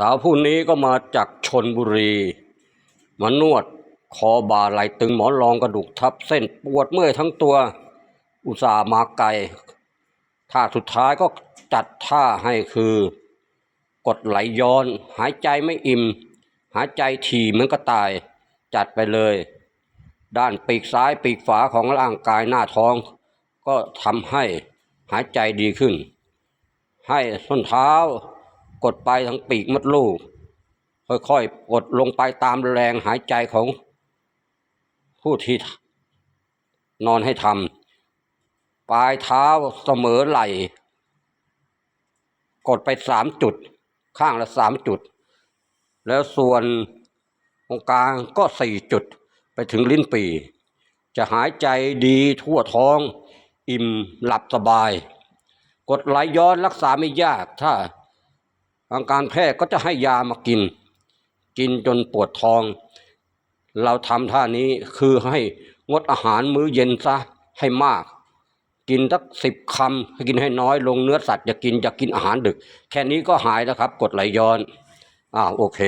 สาวผู้นี้ก็มาจากชนบุรี มานวด คอบ่าไหลตึงหมอนรองกระดูกทับเส้นปวดเมื่อยทั้งตัว อุตส่าห์มาไกลท่าสุดท้ายก็จัดท่าให้คือ กดไหลย้อน หายใจไม่อิ่ม หายใจถี่เหมือนก็ตาย จัดไปเลย ด้านปีกซ้ายปีกขวาของร่างกายหน้าท้อง ก็ทำให้หายใจดีขึ้น ให้ส้นเท้า กดไปทั้งปีกมดลูก ค่อยๆกดลงไปตามแรงหายใจของผู้ที่นอนให้ทำปลายเท้าเสมอไหล่ กดไปสามจุด ข้างละสามจุด แล้วส่วนตรงกลางก็สี่จุดไปถึงลิ้นปี จะหายใจดีทั่วท้อง อิ่มหลับสบาย กดไหลย้อนรักษาไม่ยากถ้า ทางการแพทย์ก็จะให้ยามากิน กินจนปวดท้อง เราทำท่านี้คือให้งดอาหารมื้อเย็นซะให้มาก กินสักสิบคำกินให้น้อยลงเนื้อสัตว์อย่ากินอย่ากินอาหารดึก แค่นี้ก็หายแล้วครับ กดไหลย้อนอ้าวโอเค